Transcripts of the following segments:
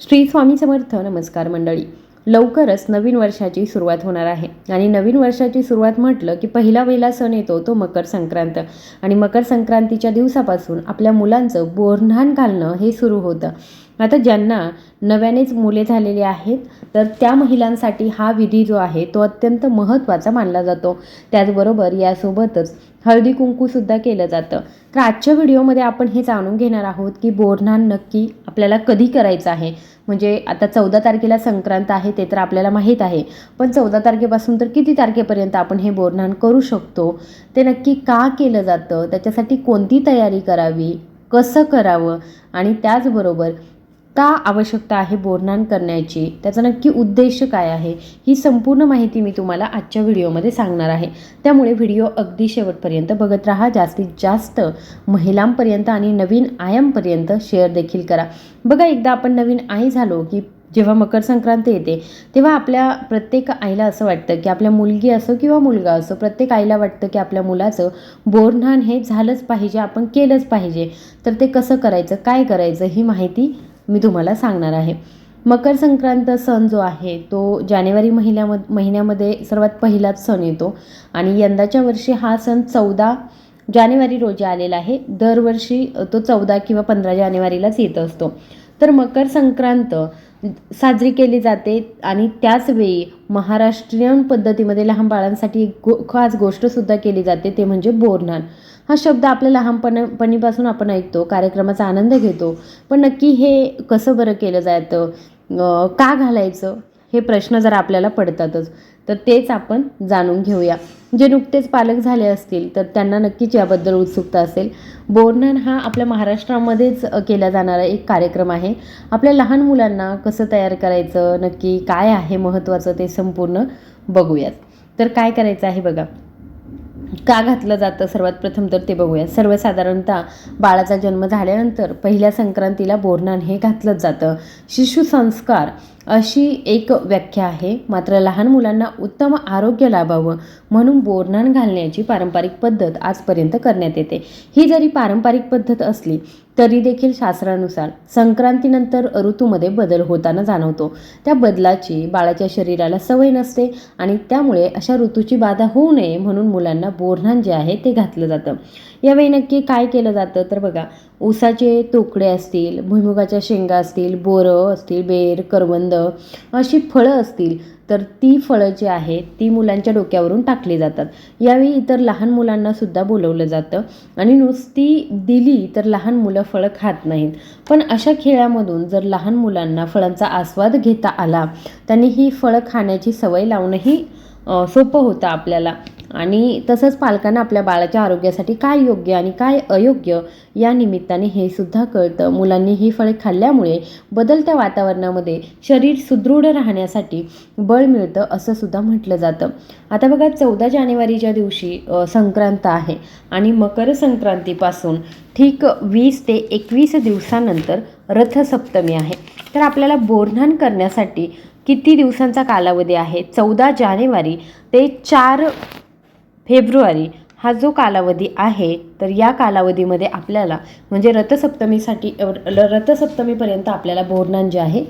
श्री स्वामी समर्थ नमस्कार मंडळी. लवकरच नवीन वर्षाची सुरुवात होणार आहे. आणि नवीन वर्षाची सुरुवात म्हटलं की पहिला वेळेला सण येतो तो मकर संक्रांत. आणि मकर संक्रांतीच्या दिवसापासून आपल्या मुलांचं बोरन्हाण घालणं हे सुरू होतं. आता ज्यांना नव्यानेच मुले झालेली आहेत तर त्या महिलांसाठी हा विधी जो आहे तो अत्यंत महत्त्वाचा मानला जातो. त्याचबरोबर यासोबतच हळदी कुंकूसुद्धा केलं जातं. तर आजच्या व्हिडिओमध्ये आपण हे जाणून घेणार आहोत की बोरन्हाण नक्की आपल्याला कधी करायचं आहे. म्हणजे आता चौदा तारखेला संक्रांत आहे ते तर आपल्याला माहीत आहे. पण चौदा तारखेपासून तर किती तारखेपर्यंत आपण हे बोरन्हाण करू शकतो? ते नक्की का केलं जातं? त्याच्यासाठी कोणती तयारी करावी? कसं करावं? आणि त्याचबरोबर का आवश्यकता आहे बोरनान करण्याची? त्याचा नक्की उद्देश काय आहे? ही संपूर्ण माहिती मी तुम्हाला आजच्या व्हिडिओमध्ये सांगणार आहे. त्यामुळे व्हिडिओ अगदी शेवटपर्यंत बघत राहा. जास्तीत जास्त महिलांपर्यंत आणि नवीन आयामपर्यंत शेअर देखील करा. बघा एकदा आपण नवीन आई झालो की जेव्हा मकर संक्रांत येते तेव्हा आपल्या प्रत्येक आईला असं वाटतं की आपल्या मुलगी असो किंवा मुलगा असो प्रत्येक आईला वाटतं की आपल्या मुलाचं बोरन्हाण हे झालंच पाहिजे आपण केलंच पाहिजे. तर ते कसं करायचं काय करायचं ही माहिती मी तुम्हाला सांगणार आहे. मकर संक्रांत सण जो आहे तो जानेवारी महिन्याम महिन्यामध्ये सर्वात पहिलाच सण येतो. आणि यंदाच्या वर्षी हा सण चौदा जानेवारी रोजी आलेला आहे. दरवर्षी तो चौदा किंवा पंधरा जानेवारीलाच येत असतो. तर मकर संक्रांत साजरी केली जाते आणि त्याचवेळी महाराष्ट्रीयन पद्धतीमध्ये लहान बाळांसाठी एक गो खास गोष्टसुद्धा केली जाते ते म्हणजे बोरनान. हा शब्द आपल्या लहानपणापणीपासून आपण ऐकतो कार्यक्रमाचा आनंद घेतो. पण नक्की हे कसं बरं केलं जातं? का घालायचं? हे प्रश्न जर आपल्याला पडतातच तर तेच आपण जाणून घेऊया. जे नुकतेच पालक झाले असतील तर त्यांना नक्कीच याबद्दल उत्सुकता असेल. बोर्नन हा आपल्या महाराष्ट्रामध्येच केला जाणारा एक कार्यक्रम आहे. आपल्या लहान मुलांना कसं तयार करायचं नक्की काय आहे महत्त्वाचं ते संपूर्ण बघूयात. तर काय करायचं आहे बघा. का घातलं जातं सर्वात प्रथम तर ते बघूया सर्वसाधारणतः बाळाचा जन्म झाल्यानंतर पहिल्या संक्रांतीला बोरनान हे घातलंच जातं. शिशुसंस्कार अशी एक व्याख्या आहे. मात्र लहान मुलांना उत्तम आरोग्य लाभावं म्हणून बोरन्हाण घालण्याची पारंपरिक पद्धत आजपर्यंत करण्यात येते. ही जरी पारंपरिक पद्धत असली तरी देखील शास्त्रानुसार संक्रांतीनंतर ऋतूमध्ये बदल होताना जाणवतो. त्या बदलाची बाळाच्या शरीराला सवय नसते आणि त्यामुळे अशा ऋतूची बाधा होऊ नये म्हणून मुलांना बोरणान जे आहे ते घातलं जातं. यावेळी नक्की काय केलं जातं? तर बघा ऊसाचे तुकडे असतील भुईमुगाच्या शेंगा असतील बोरं असतील बेर करवंद अशी फळं असतील तर ती फळं जी आहेत ती मुलांच्या डोक्यावरून टाकली जातात. यावेळी इतर लहान मुलांना सुद्धा बोलवलं जातं आणि नुसती दिली तर लहान मुलं फळं खात नाहीत. पण अशा खेळामधून जर लहान मुलांना फळांचा आस्वाद घेता आला त्यांनी ही फळं खाण्याची सवय लावणंही सोपं होतं आपल्याला. आणि तसंच पालकांना आपल्या बाळाच्या आरोग्यासाठी काय योग्य आणि काय अयोग्य या निमित्ताने हे सुद्धा कळतं. मुलांनी ही फळे खाल्ल्यामुळे बदलत्या वातावरणामध्ये शरीर सुदृढ राहण्यासाठी बळ मिळतं असं सुद्धा म्हटलं जातं. आता बघा चौदा जानेवारीच्या दिवशी संक्रांत आहे आणि मकर संक्रांतीपासून ठीक वीस ते एकवीस दिवसानंतर रथसप्तमी आहे. तर आपल्याला बोरधान करण्यासाठी किती दिवसांचा कालावधी आहे? चौदा जानेवारी ते चार फेब्रुवारी हा जो कालावधी आहे तर या कालावधीमध्ये आपल्याला म्हणजे रथसप्तमीसाठी रथसप्तमीपर्यंत आपल्याला बोरणान जे आहे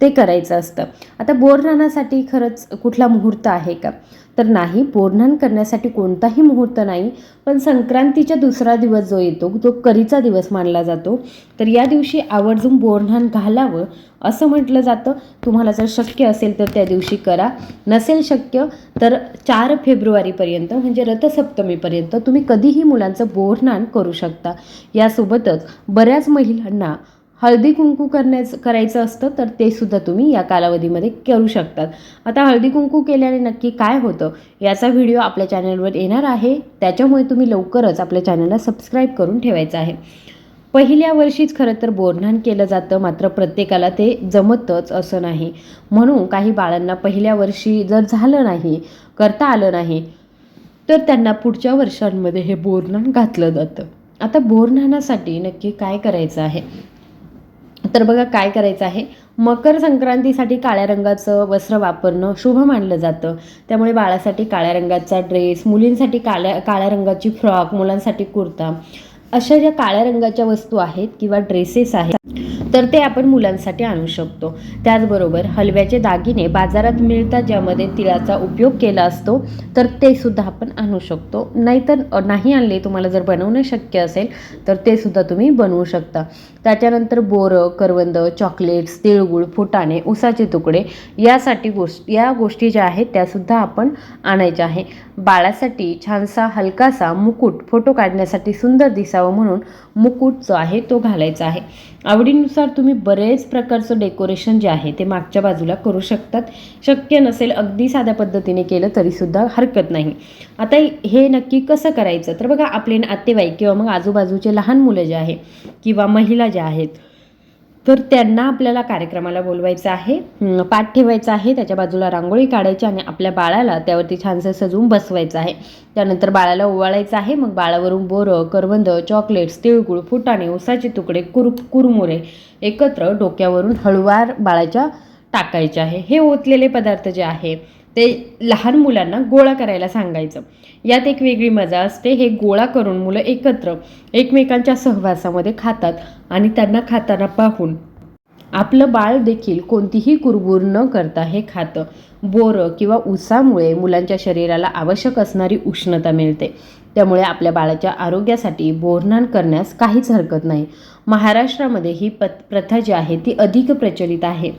ते करायचं असतं. आता बोरन्हाणासाठी खरंच कुठला मुहूर्त आहे का? तर नाही बोरन्हाण करण्यासाठी कोणताही मुहूर्त नाही पण संक्रांतीच्या दुसरा दिवस जो येतो तो करीचा दिवस मानला जातो तर या दिवशी आवर्जून बोरन्हाण घालावं असं म्हटलं जातं. तुम्हाला जर शक्य असेल तर त्या दिवशी करा. नसेल शक्य तर चार फेब्रुवारीपर्यंत म्हणजे रथसप्तमीपर्यंत तुम्ही कधीही मुलांचं बोरन्हाण करू शकता. यासोबतच बऱ्याच महिलांना हळदी कुंकू करण्याचं करायचं असतं तर ते सुद्धा तुम्ही या कालावधीमध्ये करू शकतात. आता हळदी कुंकू केल्याने नक्की काय होतं याचा व्हिडिओ आपल्या चॅनलवर येणार आहे. त्याच्यामुळे तुम्ही लवकरच आपल्या चॅनलला सबस्क्राईब करून ठेवायचं आहे. पहिल्या वर्षीच खरं तर बोरन्हाण केलं जातं मात्र प्रत्येकाला ते जमतच असं नाही. म्हणून काही बाळांना पहिल्या वर्षी जर झालं नाही करता आलं नाही तर त्यांना पुढच्या वर्षांमध्ये हे बोरन्हाण घातलं जातं. आता बोरन्हाणासाठी नक्की काय करायचं आहे? तर बघा काय करायचं आहे? मकर संक्रांतीसाठी काळ्या रंगाचं वस्त्र वापरणं शुभ मानलं जातं. त्यामुळे बाळासाठी काळ्या रंगाचा ड्रेस मुलींसाठी काळ्या काळ्या रंगाची फ्रॉक मुलांसाठी कुर्ता अशा ज्या काळ्या रंगाच्या वस्तू आहेत किंवा ड्रेसेस आहेत तर ते आपण मुलांसाठी आणू शकतो. त्याचबरोबर हलव्याचे दागिने बाजारात मिळतात ज्यामध्ये तिळाचा उपयोग केला असतो तर ते सुद्धा आपण आणू शकतो. नाहीतर नाही आणले तुम्हाला जर बनवणं शक्य असेल तर ते सुद्धा तुम्ही बनवू शकता. त्याच्यानंतर बोरं करवंद चॉकलेट्स तिळगुळ फुटाणे उसाचे तुकडे यासाठी गोष्ट या गोष्टी ज्या आहेत त्यासुद्धा आपण आणायच्या आहे. बाळासाठी छानसा हलकासा मुकुट फोटो काढण्यासाठी सुंदर दिसावं म्हणून मुकुट जो आहे तो घालायचा आहे. आवडीनुसार तुम्ही बरेच प्रकारचं डेकोरेशन जे आहे ते मागच्या बाजूला करू शकतात. शक्य नसेल अगदी साध्या पद्धतीने केलं तरीसुद्धा हरकत नाही. आता हे नक्की कसं करायचं? तर बघा आपले नातेवाईक किंवा मग आजूबाजूचे लहान मुलं जे आहे किंवा महिला ज्या आहेत तर त्यांना आपल्याला कार्यक्रमाला बोलवायचं आहे पाठ ठेवायचा आहे त्याच्या बाजूला रांगोळी काढायची आणि आपल्या बाळाला त्यावरती छानसं सजवून बसवायचं आहे. त्यानंतर बाळाला ओवाळायचं आहे मग बाळावरून बोरं करवंद चॉकलेट्स तिळगुळ फुटाणे उसाचे तुकडे कुर कुरमुरे एकत्र डोक्यावरून हळुवार बाळाच्या टाकायचे आहे. हे ओतलेले पदार्थ जे आहे ते लहान मुलांना गोळा करायला सांगायचं. यात एक वेगळी मजा असते हे गोळा करून मुलं एकत्र एकमेकांच्या सहवासामध्ये खातात आणि त्यांना खाताना पाहून. आपलं बाळ देखील कोणतीही कुरबुर न करता हे खातं. बोरं किंवा उसामुळे मुलांच्या शरीराला आवश्यक असणारी उष्णता मिळते. त्यामुळे आपल्या बाळाच्या आरोग्यासाठी बोरनान करण्यास काहीच हरकत नाही. महाराष्ट्रामध्ये ही पत प्रथा जी आहे ती अधिक प्रचलित आहे.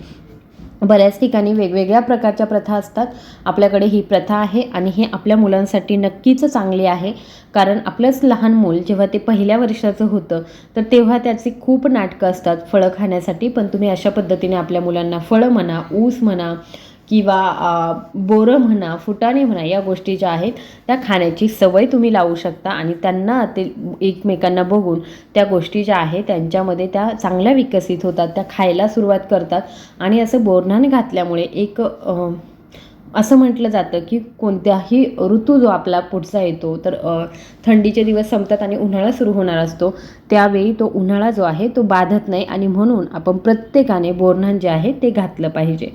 बऱ्याच ठिकाणी वेगवेगळ्या प्रकारच्या प्रथा असतात. आपल्याकडे ही प्रथा आहे आणि हे आपल्या मुलांसाठी नक्कीच चांगली आहे. कारण आपलंच लहान मूल जेव्हा ते पहिल्या वर्षाचं होतं तर तेव्हा त्याची खूप नाटकं असतात. फळं खाण्यासाठी पण तुम्ही अशा पद्धतीने आपल्या मुलांना फळं म्हणा ऊस म्हणा किंवा बोरं म्हणा फुटाणे म्हणा या गोष्टी ज्या आहेत त्या खाण्याची सवय तुम्ही लावू शकता आणि त्यांना ते एकमेकांना बघून त्या गोष्टी ज्या आहेत त्यांच्यामध्ये त्या चांगल्या विकसित होतात त्या खायला सुरुवात करतात. आणि असं बोरणाने घातल्यामुळे एक असं म्हटलं जातं की कोणत्याही ऋतू जो आपला पुढचा येतो तर थंडीचे दिवस संपतात आणि उन्हाळा सुरू होणार असतो. त्यावेळी तो उन्हाळा जो आहे तो बाधत नाही आणि म्हणून आपण प्रत्येकाने बोरणान जे आहे ते घातलं पाहिजे.